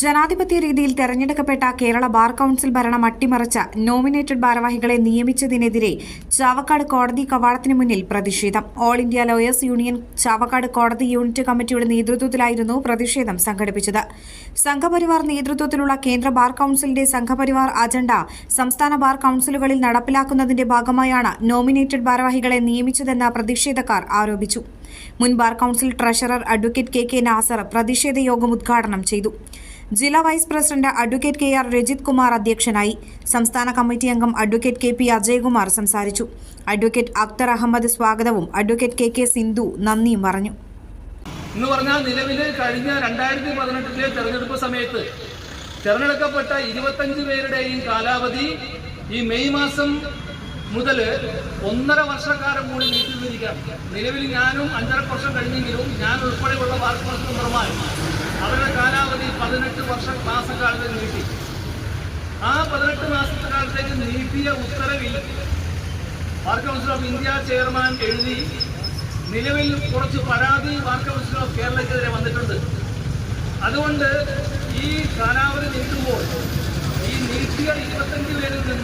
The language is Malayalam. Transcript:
ജനാധിപത്യ രീതിയിൽ തെരഞ്ഞെടുക്കപ്പെട്ട കേരള ബാർ കൌൺസിൽ ഭരണം അട്ടിമറിച്ച നോമിനേറ്റഡ് ഭാരവാഹികളെ നിയമിച്ചതിനെതിരെ ചാവക്കാട് കോടതി കവാടത്തിന് മുന്നിൽ പ്രതിഷേധം. All India lawyers union Chavakkad കോടതി യൂണിറ്റ് കമ്മിറ്റിയുടെ നേതൃത്വത്തിലായിരുന്നു പ്രതിഷേധം സംഘടിപ്പിച്ചത്. സംഘപരിവാർ നേതൃത്വത്തിലുള്ള കേന്ദ്ര ബാർ കൌൺസിലിന്റെ സംഘപരിവാർ അജണ്ട സംസ്ഥാന ബാർ കൌൺസിലുകളിൽ നടപ്പിലാക്കുന്നതിന്റെ ഭാഗമായാണ് നോമിനേറ്റഡ് ഭാരവാഹികളെ നിയമിച്ചതെന്ന് പ്രതിഷേധക്കാർ ആരോപിച്ചു. മുൻ bar council treasurer advocate K K Nasar പ്രതിഷേധ യോഗം ഉദ്ഘാടനം ചെയ്തു. ജില്ലാ vice president advocate K R Rajith Kumar അധ്യക്ഷനായി സംസ്ഥാന കമ്മിറ്റി അംഗം അഡ്വക്കേറ്റ് കെ പി അജയ്കുമാർ സംസാരിച്ചു. അഡ്വക്കേറ്റ് അക്തർ അഹമ്മദ് സ്വാഗതവും അഡ്വക്കേറ്റ് കെ കെ സിന്ധു നന്ദിയും പറഞ്ഞു. എന്ന് പറഞ്ഞാൽ നിലവിൽ കഴിഞ്ഞ രണ്ടായിരത്തി പതിനെട്ടിലെ തെരഞ്ഞെടുപ്പ് സമയത്ത് തെരഞ്ഞെടുക്കപ്പെട്ട ഇരുപത്തഞ്ച് പേരുടെയും കാലാവധി ഈ മെയ് മാസം മുതൽ ഒന്നര വർഷക്കാരം കൂടി നീട്ടിവരിക്കാം നിലവിൽ ഞാനും അഞ്ചര വർഷം കഴിഞ്ഞെങ്കിലും ഞാൻ ഉൾപ്പെടെയുള്ള വാർഡ് കൗൺസിൽ മെമ്പർമാർ അവരുടെ കാലാവധി പതിനെട്ട് വർഷം മാസ കാലത്തേക്ക് നീട്ടി. ആ പതിനെട്ട് മാസത്തെ കാലത്തേക്ക് നീട്ടിയ ഉത്തരവിൽ bar council of India chairman എഴുതി നിലവിൽ കുറച്ച് പരാതി വാർ കൗൺസിൽ ഓഫ് കേരളക്കെതിരെ വന്നിട്ടുണ്ട്. അതുകൊണ്ട് ഈ കാലാവധി നീട്ടുമ്പോൾ ഈ നീട്ടിയ ഇരുപത്തഞ്ച് പേരിൽ നിന്നും